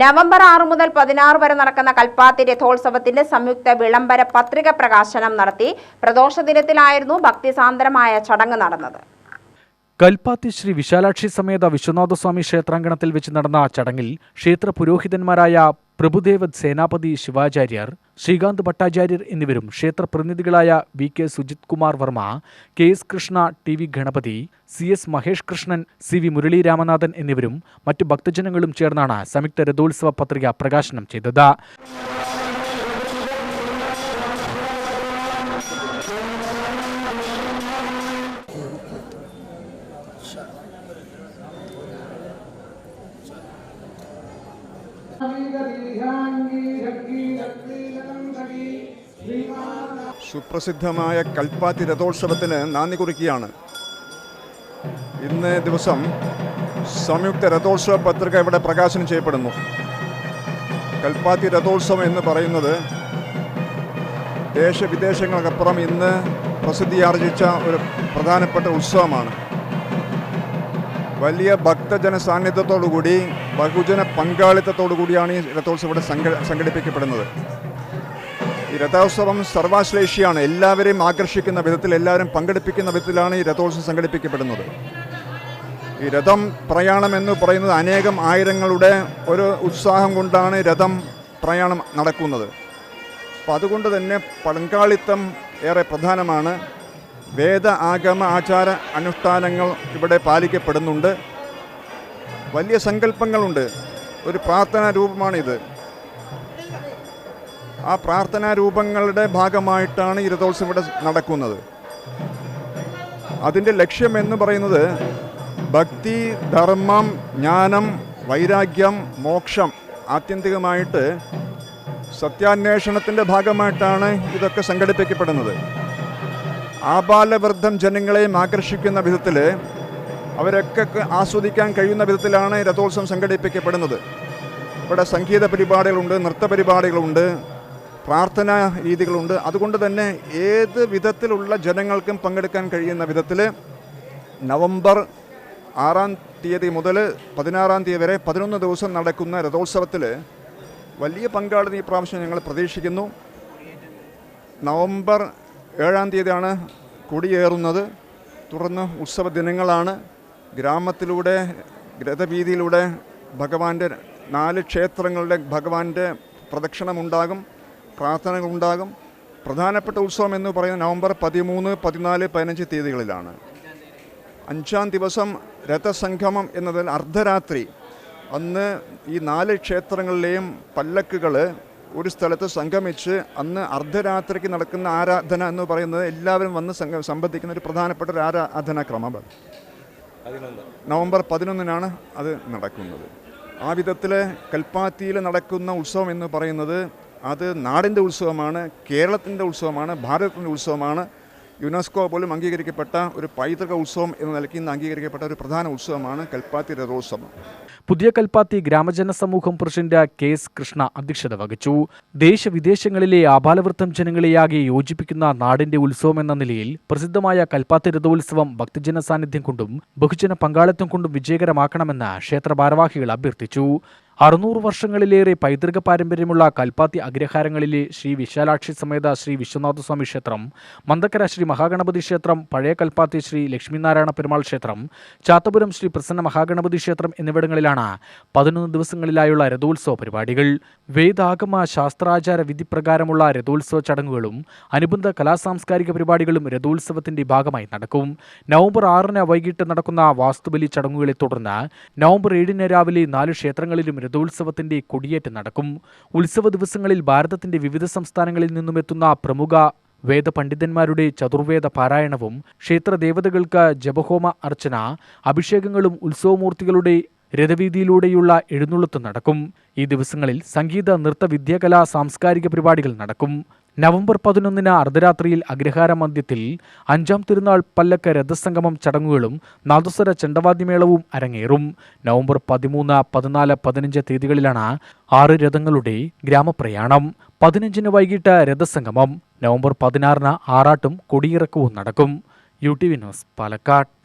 November ആറ് മുതൽ പതിനാറ് വരെ നടക്കുന്ന കൽപ്പാത്തി രഥോത്സവത്തിന്റെ സംയുക്ത വിളംബര പത്രിക പ്രകാശനം നടത്തി പ്രദോഷ ദിനത്തിലായിരുന്നു ഭക്തിസാന്ദ്രമായ ചടങ്ങ് നടന്നത്. കൽപ്പാത്തി ശ്രീ വിശാലാക്ഷി സമേത വിശ്വനാഥസ്വാമി ക്ഷേത്രാങ്കണത്തിൽ വെച്ച് നടന്ന ചടങ്ങിൽ ക്ഷേത്ര പുരോഹിതന്മാരായ പ്രഭുദേവത് സേനാപതി ശിവാചാര്യർ ശ്രീകാന്ത് ഭട്ടാചാര്യർ എന്നിവരും ക്ഷേത്ര പ്രതിനിധികളായ V K Sujith Kumar Varma K S Krishna T V Ganapathi C S Mahesh Krishnan C V Murali Ramanathan എന്നിവരും മറ്റു ഭക്തജനങ്ങളും ചേർന്നാണ് സംയുക്ത രഥോത്സവ പത്രിക പ്രകാശനം ചെയ്തത്. സുപ്രസിദ്ധമായ കൽപ്പാത്തി രഥോത്സവത്തിന് നാന്ദി കുറിക്കുകയാണ്. ഇന്ന് ദിവസം സംയുക്ത രഥോത്സവ പത്രിക ഇവിടെ പ്രകാശനം ചെയ്യപ്പെടുന്നു. കൽപ്പാത്തി രഥോത്സവം എന്ന് പറയുന്നത് ദേശവിദേശങ്ങൾക്കപ്പുറം ഇന്ന് പ്രസിദ്ധിയാർജിച്ച ഒരു പ്രധാനപ്പെട്ട ഉത്സവമാണ്. വലിയ ഭക്തജന സാന്നിധ്യത്തോടുകൂടി ബഹുജന പങ്കാളിത്തത്തോടുകൂടിയാണ് ഈ രഥോത്സവം ഇവിടെ സംഘ സംഘടിപ്പിക്കപ്പെടുന്നത്. ഈ രഥോത്സവം സർവാശ്ലേഷിയാണ്. എല്ലാവരെയും ആകർഷിക്കുന്ന വിധത്തിൽ എല്ലാവരും പങ്കെടുപ്പിക്കുന്ന വിധത്തിലാണ് ഈ രഥോത്സവം സംഘടിപ്പിക്കപ്പെടുന്നത്. ഈ രഥം പ്രയാണം എന്ന് പറയുന്നത് അനേകം ആയിരങ്ങളുടെ ഒരു ഉത്സാഹം കൊണ്ടാണ് രഥം പ്രയാണം നടക്കുന്നത്. അപ്പം അതുകൊണ്ട് തന്നെ പങ്കാളിത്തം ഏറെ പ്രധാനമാണ്. വേദ ആഗമ ആചാര അനുഷ്ഠാനങ്ങൾ ഇവിടെ പാലിക്കപ്പെടുന്നുണ്ട്. വലിയ സങ്കല്പങ്ങളുണ്ട്. ഒരു പ്രാർത്ഥനാ രൂപമാണിത്. ആ പ്രാർത്ഥനാ രൂപങ്ങളുടെ ഭാഗമായിട്ടാണ് ഈ രഥോത്സവം ഇവിടെ നടക്കുന്നത്. അതിന്റെ ലക്ഷ്യം എന്ന് പറയുന്നത് ഭക്തി ധർമ്മം ജ്ഞാനം വൈരാഗ്യം മോക്ഷം ആത്യന്തികമായിട്ട് സത്യാന്വേഷണത്തിന്റെ ഭാഗമായിട്ടാണ് ഇതൊക്കെ സംഘടിപ്പിക്കപ്പെടുന്നത്. ആബാലവൃദ്ധം ജനങ്ങളെയും ആകർഷിക്കുന്ന വിധത്തിൽ അവരൊക്കെ ആസ്വദിക്കാൻ കഴിയുന്ന വിധത്തിലാണ് രഥോത്സവം സംഘടിപ്പിക്കപ്പെടുന്നത്. ഇവിടെ സംഗീത പരിപാടികളുണ്ട് നൃത്ത പരിപാടികളുണ്ട് പ്രാർത്ഥനാ രീതികളുണ്ട്. അതുകൊണ്ട് തന്നെ ഏത് വിധത്തിലുള്ള ജനങ്ങൾക്കും പങ്കെടുക്കാൻ കഴിയുന്ന വിധത്തിൽ നവംബർ ആറാം തീയതി മുതൽ പതിനാറാം തീയതി വരെ പതിനൊന്ന് ദിവസം നടക്കുന്ന രഥോത്സവത്തിൽ വലിയ പങ്കാളിത്തം ഈ പ്രാവശ്യം ഞങ്ങൾ പ്രതീക്ഷിക്കുന്നു. നവംബർ ഏഴാം തീയതിയാണ് കൊടിയേറുന്നത്. തുടർന്ന് ഉത്സവ ദിനങ്ങളാണ്. ഗ്രാമത്തിലൂടെ രഥവീതിയിലൂടെ ഭഗവാന്റെ നാല് ക്ഷേത്രങ്ങളുടെ ഭഗവാന്റെ പ്രദക്ഷിണമുണ്ടാകും പ്രാർത്ഥനകളുണ്ടാകും. പ്രധാനപ്പെട്ട ഉത്സവം എന്ന് പറയുന്നത് നവംബർ പതിമൂന്ന് പതിനാല് പതിനഞ്ച് തീയതികളിലാണ്. അഞ്ചാം ദിവസം രഥസംഗമം എന്നതിൽ അർദ്ധരാത്രി. അന്ന് ഈ നാല് ക്ഷേത്രങ്ങളിലെയും പല്ലക്കുകൾ ഒരു സ്ഥലത്ത് സംഗമിച്ച് അന്ന് അർദ്ധരാത്രിക്ക് നടക്കുന്ന ആരാധന എന്ന് പറയുന്നത് എല്ലാവരും വന്ന് സംഘ സംബന്ധിക്കുന്ന ഒരു പ്രധാനപ്പെട്ട ഒരു ആരാധനാ ക്രമം നവംബർ പതിനൊന്നിനാണ് അത് നടക്കുന്നത്. ആ വിധത്തിൽ കൽപ്പാത്തിയിൽ നടക്കുന്ന ഉത്സവം എന്ന് പറയുന്നത് അത് നാടിന്റെ ഉത്സവമാണ് കേരളത്തിന്റെ ഉത്സവമാണ് ഭാരതത്തിന്റെ ഉത്സവമാണ് യുനെസ്കോ പോലും അംഗീകരിക്കപ്പെട്ട ഒരു പൈതൃക ഉത്സവം എന്ന നിലയ്ക്ക് ഇന്ന് അംഗീകരിക്കപ്പെട്ട ഒരു പ്രധാന ഉത്സവമാണ് കൽപ്പാത്തി രഥോത്സവം. പുതിയ കൽപ്പാത്തി ഗ്രാമജന സമൂഹം പ്രസിഡന്റ് കെ എസ് കൃഷ്ണ അധ്യക്ഷത വഹിച്ചു. ദേശവിദേശങ്ങളിലെ ആപാലവൃത്തം ജനങ്ങളെയാകെ യോജിപ്പിക്കുന്ന നാടിന്റെ ഉത്സവം എന്ന നിലയിൽ പ്രസിദ്ധമായ കൽപ്പാത്തി രഥോത്സവം ഭക്തജന സാന്നിധ്യം കൊണ്ടും ബഹുജന പങ്കാളിത്തം കൊണ്ടും വിജയകരമാക്കണമെന്ന് ക്ഷേത്ര ഭാരവാഹികൾ അഭ്യർത്ഥിച്ചു. അറുന്നൂറ് വർഷങ്ങളിലേറെ പൈതൃക പാരമ്പര്യമുള്ള കൽപ്പാത്തി അഗ്രഹാരങ്ങളിലെ ശ്രീ വിശാലാക്ഷി സമേത ശ്രീ വിശ്വനാഥസ്വാമി ക്ഷേത്രം മന്ദക്കര ശ്രീ മഹാഗണപതി ക്ഷേത്രം പഴയ കൽപ്പാത്തി ശ്രീ ലക്ഷ്മിനാരായണ പെരുമാൾ ക്ഷേത്രം ചാത്തപുരം ശ്രീ പ്രസന്ന മഹാഗണപതി ക്ഷേത്രം എന്നിവിടങ്ങളിലാണ് പതിനൊന്ന് ദിവസങ്ങളിലായുള്ള രഥോത്സവ പരിപാടികൾ. വേദാഗമ ശാസ്ത്രാചാര വിധി പ്രകാരമുള്ള രഥോത്സവ ചടങ്ങുകളും അനുബന്ധ കലാസാംസ്കാരിക പരിപാടികളും രഥോത്സവത്തിന്റെ ഭാഗമായി നടക്കും. നവംബർ ആറിന് വൈകിട്ട് നടക്കുന്ന വാസ്തുബലി ചടങ്ങുകളെ തുടർന്ന് നവംബർ ഏഴിന് രാവിലെ നാല് ക്ഷേത്രങ്ങളിലും രഥോത്സവത്തിന്റെ കൊടിയേറ്റ് നടക്കും. ഉത്സവ ദിവസങ്ങളിൽ ഭാരതത്തിന്റെ വിവിധ സംസ്ഥാനങ്ങളിൽ നിന്നും എത്തുന്ന പ്രമുഖ വേദപണ്ഡിതന്മാരുടെ ചതുർവേദ പാരായണവും ക്ഷേത്രദേവതകൾക്ക് ജപഹോമ അർച്ചന അഭിഷേകങ്ങളും ഉത്സവമൂർത്തികളുടെ രഥവീതിയിലൂടെയുള്ള എഴുന്നള്ളത്ത് നടക്കും. ഈ ദിവസങ്ങളിൽ സംഗീത നൃത്ത വിദ്യാകലാ സാംസ്കാരിക പരിപാടികൾ നടക്കും. നവംബർ പതിനൊന്നിന് അർദ്ധരാത്രിയിൽ അഗ്രഹാര അഞ്ചാം തിരുനാൾ പല്ലക്ക രഥസംഗമം ചടങ്ങുകളും നാദസ്വര ചെണ്ടവാദ്യമേളവും അരങ്ങേറും. നവംബർ പതിമൂന്ന് പതിനാല് പതിനഞ്ച് തീയതികളിലാണ് ആറ് രഥങ്ങളുടെ ഗ്രാമപ്രയാണം. പതിനഞ്ചിന് വൈകിട്ട് രഥസംഗമം. നവംബർ പതിനാറിന് ആറാട്ടും കൊടിയിറക്കവും നടക്കും. U T V news Palakkad.